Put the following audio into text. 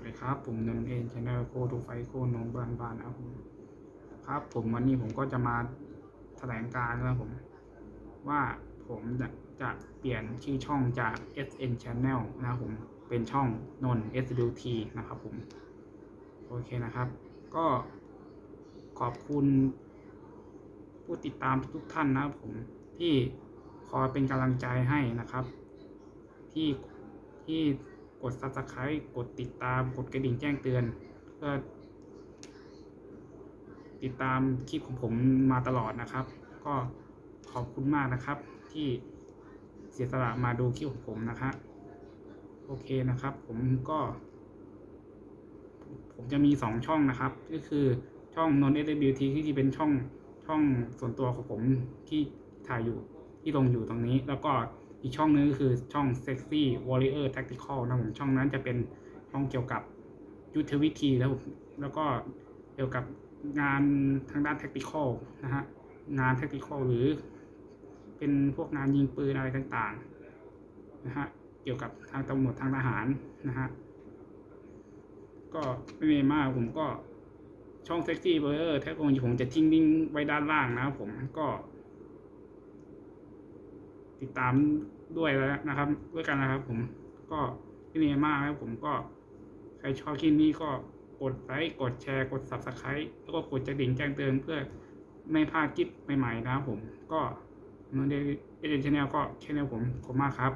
วัสดีครับ ผมนนท์เอ็นชาแนลโคดูไฟโคน้องบ้านบ้านนะครับผมครับผมวันนี้ผมก็จะมาแถลงการนะครับผม ว่าผมจะจะเปลี่ยนชื่อช่องจาก SN Channel นะครับผมเป็นช่องนนท์ SWT นะครับผมโอเคนะครับ ก็ขอบคุณ ผู้ติดตามทุกท่านนะครับผมที่คอยเป็นกำลังใจให้นะครับ ที่ที่ กด subscribe กดติดตาม กดกระดิ่งแจ้งเตือนเพื่อติดตามคลิปของผมมาตลอดนะครับ ก็ขอบคุณมากนะครับ ที่เสียสละมาดูคลิปของผมนะครับโอเคนะครับ ผมก็ ผมจะมีสองช่องนะครับ ก็คือช่องนน s w t ที่เป็นช่องช่องส่วนตัวของผมที่ถ่ายอยู่ที่ลงอยู่ตรงนี้แล้วก็ อีกช่องนึงก็คือช่อง sexy warrior tactical นะผมช่องนั้นจะเป็นช่องเกี่ยวกับยุทธวิธีแล้วแล้วก็เกี่ยวกับงานทางด้าน tactical นะฮะงาน tactical หรือ เป็นพวกงานยิงปืนอะไรต่างๆนะฮะเกี่ยวกับทางตำรวจทางทหารนะฮะก็ไม่มีมากผมก็ช่องเซ็กซี่เบอร์ถ้าผมผมจะทิ้งลิงก์ไว้ด้านล่างนะครับผมก็ ติดตามด้วยแล้วนะครับ ด้วยกันนะครับ ผมก็ไม่มีมากครับผมก็ใครชอบคลิปนี้ก็กดไลค์กดแชร์กด subscribe แล้วก็กดกระดิ่งแจ้งเตือนเพื่อไม่พลาดคลิปใหม่ๆนะครับผมก็เมื่อเดนชแนลก็ชแนลผมขอบคุณมากครับ